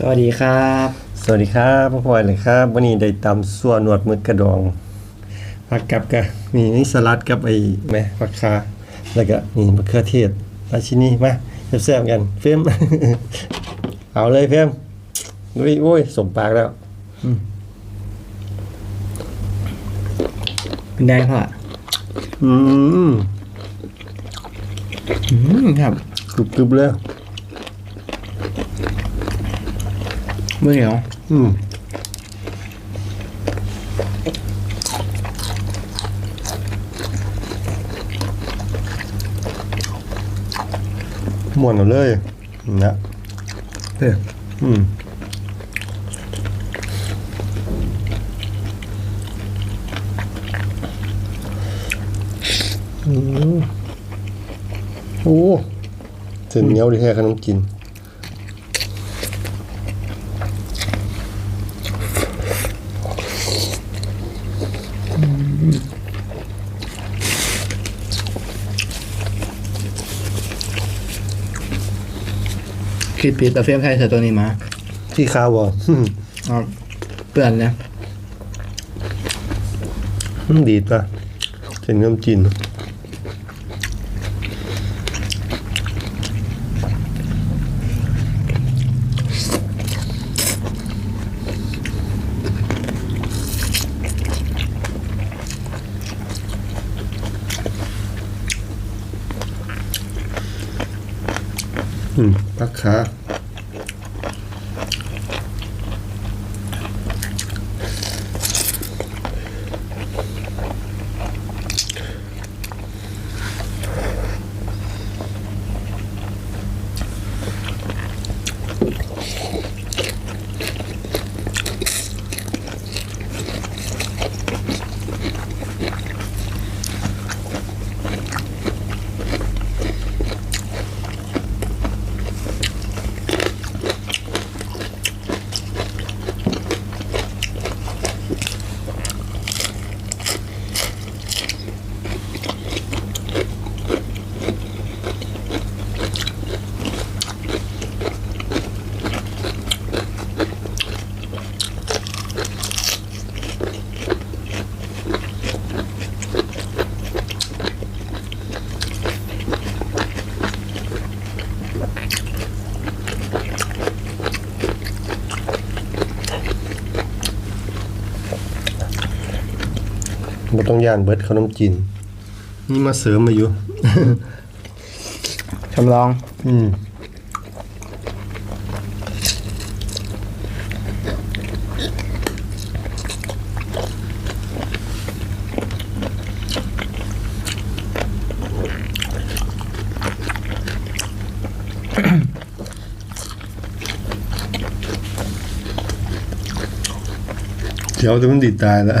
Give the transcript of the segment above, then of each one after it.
สวัสดีครับ สวัสดีครับพ่อพลอยเลยครับ วันนี้ได้ตำส่วนหนวดมืดกระดองผักกับกะมีนี่สลัดกับไอ้แม่ผักคาแล้วก็นี่มะเขือเทศราชินีมาแซ่บๆกันเฟรมเอาเลยเฟรมอุ้ยโอ้ยสมปากแล้วเป็นไงพ่ออืมอืมครับกรึบๆเลย เมื่อเหนียว อืมม่วนเอาเลยนะเพื่ออืมอืมโอ้เส้นเหนียวดีแท้ขนมจีน คิดผิดแต่เฟรมใครใส่ตัวนี้มาที่ข้าวบ่อ๋อเปื่อนเนี่ยอืมดีดป่ะเส้นขนมจีน อืม บ่ต้องย่านเบิดขนมจีนนี่มาเสริมมาอยู่ชำลอง อืมเดี๋ยวจะมันดีดตายแล้ว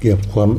เก็บความ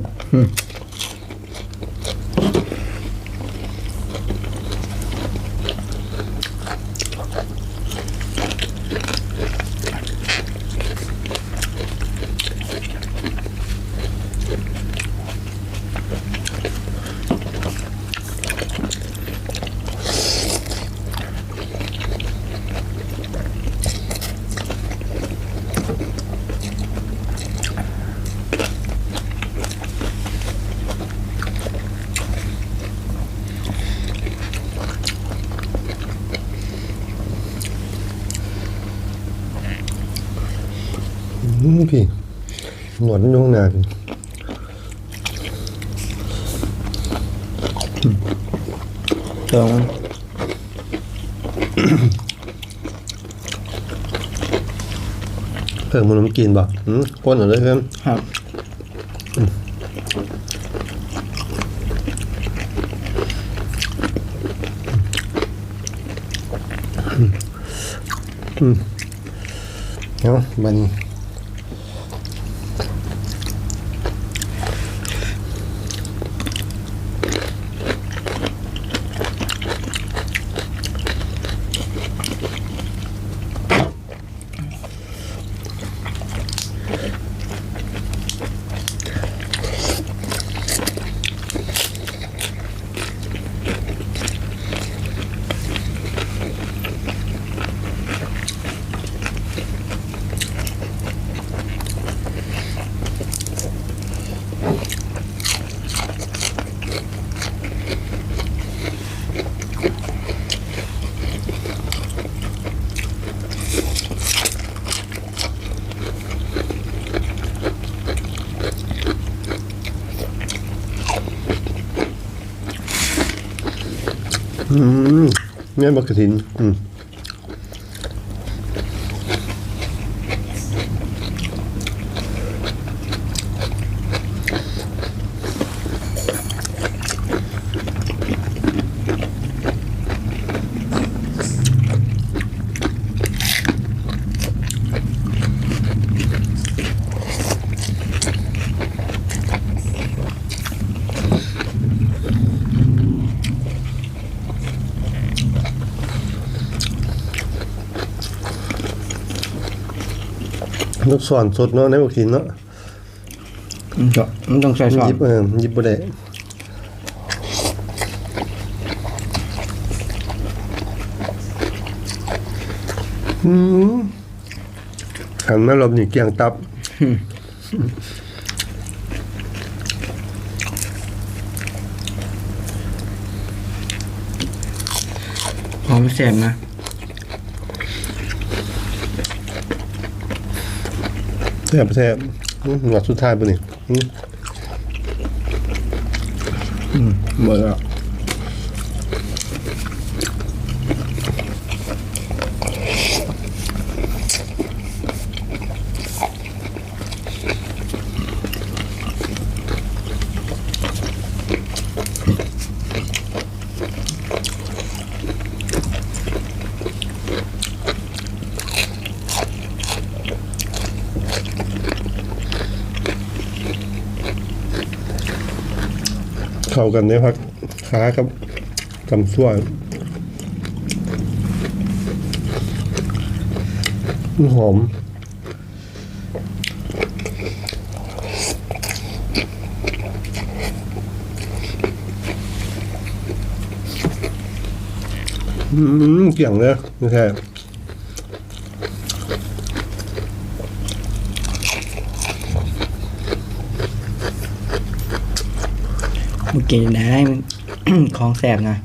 พี่หนวดมันอยู่ข้างหน้าพี่ลองมันเพิ่งมันมันกินบ่อืมคนเอาเลยเพิ่มครับเนาะมัน เนี่ยบักกระถิน อืม ลูกศรสดเนาะในบักกระถินเนาะมันจะมันต้องใส่ซอสหยิบเออหยิบบ่ได้อืมขันแม่ลมนี่เกียงตับหอมแซ่บนะ แซ่บแซ่บหนวดสุดท้ายปะนี่อื้อเบื่อ เข้ากันได้พักขากับกำส่วนหอมอืมเกี่ยงเลยไม่ใช่เมื่อกี้ได้มัน ของแซ่บนะ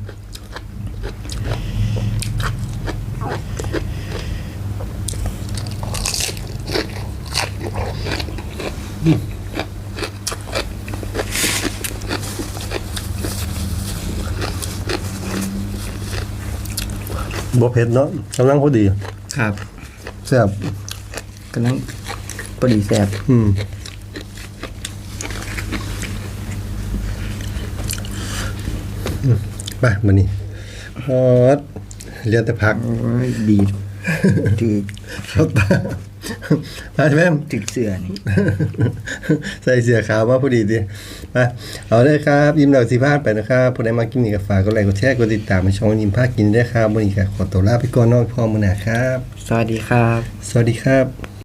บ่เผ็ดเนาะกำลังพอดี ครับแซ่บกำลังพอดีแซ่บอืมอื มไปมานี่ฮอดเรียนแต่พักโอ้ยดีถือครับตาตาใช่ไหมถือเสื้อนี่ใส่เสื้อขาวมาพอดีดิมาเอาเลยครับยิ้มดอกสีพาดไปนะครับผู้ใดมากินนี่ก็ฝากกดไลค์กดแชร์กดติดตามในช่องยิ้มพากินด้วยครับวันนี้ก็ขอตัวลาไปก่อนเนอกพ่อมือหนาครับ สวัสดีครับ สวัสดีครับ